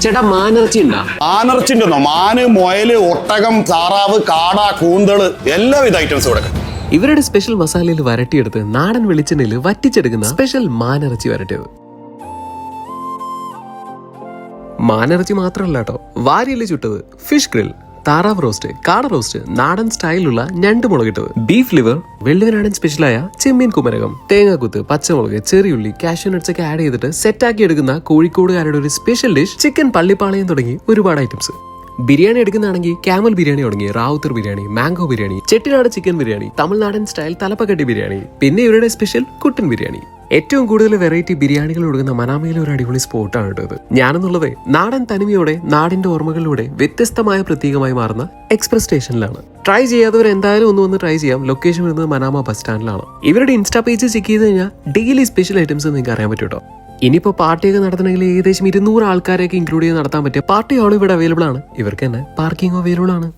ചേട്ടാ മാനർച്ചി ഉണ്ടോ മാനർച്ചി ഒന്നോ മാന് മുയൽ ഒട്ടകം താറാവ് കാട കൂന്തൾ എല്ലാവിധ ഐറ്റംസ് ഇവിടെ ഇവരുടെ സ്പെഷ്യൽ മസാലയിൽ വരട്ടിയെടുത്ത് നാടൻ വെളിച്ചെണ്ണയിൽ വറ്റിച്ചെടുക്കുന്ന സ്പെഷ്യൽ മാനിറച്ചി വരട്ടിയത് മാനിറച്ചി മാത്രമല്ല കേട്ടോ വാരിയിൽ ചുട്ടത് ഫിഷ് ഗ്രിൽ താറാവ് റോസ്റ്റ് കാട റോസ്റ്റ് നാടൻ സ്റ്റൈലുള്ള ഞണ്ട് മുളകിട്ടത്. ബീഫ് ലിവർ വെള്ളുവനാടൻ സ്പെഷ്യലായ ചെമ്മീൻ കുമരകം തേങ്ങാക്കുത്ത് പച്ചമുളക് ചെറിയുള്ളി കാഷ്യൂ നട്ട്സ് ഒക്കെ ആഡ് ചെയ്തിട്ട് സെറ്റാക്കി എടുക്കുന്ന കോഴിക്കോടുകാരുടെ ഒരു സ്പെഷ്യൽ ഡിഷ് ചിക്കൻ പള്ളിപ്പാളയം തുടങ്ങി ഒരുപാട് ഐറ്റംസ് ബിരിയാണി എടുക്കുന്നതാണെങ്കിൽ ക്യാമൽ ബിരിയാണി തുടങ്ങി റാവുത്തർ ബിരിയാണി മാംഗോ ബിരിയാണി ചെട്ടിനാട് ചിക്കൻ ബിരിയാണി തമിഴ്നാടൻ സ്റ്റൈൽ തലപ്പക്കട്ടി ബിരിയാണി പിന്നെ ഇവരുടെ സ്പെഷ്യൽ കുട്ടൻ ബിരിയാണി. ഏറ്റവും കൂടുതൽ വെറൈറ്റി ബിരിയാണികൾ ഒഴുകുന്ന മനാമയിലെ ഒരു അടിപൊളി സ്പോട്ടാണ് കേട്ടത് ഞാനെന്നുള്ളത് നാടൻ തനിമയോടെ നാടിന്റെ ഓർമ്മകളിലൂടെ വ്യത്യസ്തമായ പ്രത്യേകമായി മാറുന്ന എക്സ്പ്രസ് സ്റ്റേഷനിലാണ്. ട്രൈ ചെയ്യാത്തവർ എന്തായാലും ഒന്ന് വന്ന് ട്രൈ ചെയ്യാം. ലൊക്കേഷൻ വരുന്നത് മനാമ ബസ് സ്റ്റാൻഡിലാണ് ഇവരുടെ ഇൻസ്റ്റാ പേജ് ചെക്ക് ചെയ്ത് കഴിഞ്ഞാൽ ഡെയിലി സ്പെഷ്യൽ ഐറ്റംസ് നിങ്ങൾക്ക് അറിയാൻ പറ്റും കേട്ടോ. ഇനിയിപ്പോൾ പാർട്ടിയൊക്കെ നടത്തണമെങ്കിൽ ഏകദേശം ഇരുന്നൂറ് ആൾക്കാരെയൊക്കെ ഇൻക്ലൂഡ് ചെയ്ത് നടത്താൻ പറ്റിയ പാർട്ടി ഹാളും ഇവിടെ അവൈലബിൾ ആണ്. ഇവർക്ക് തന്നെ പാർക്കിംഗ് അവൈലബിൾ ആണ്.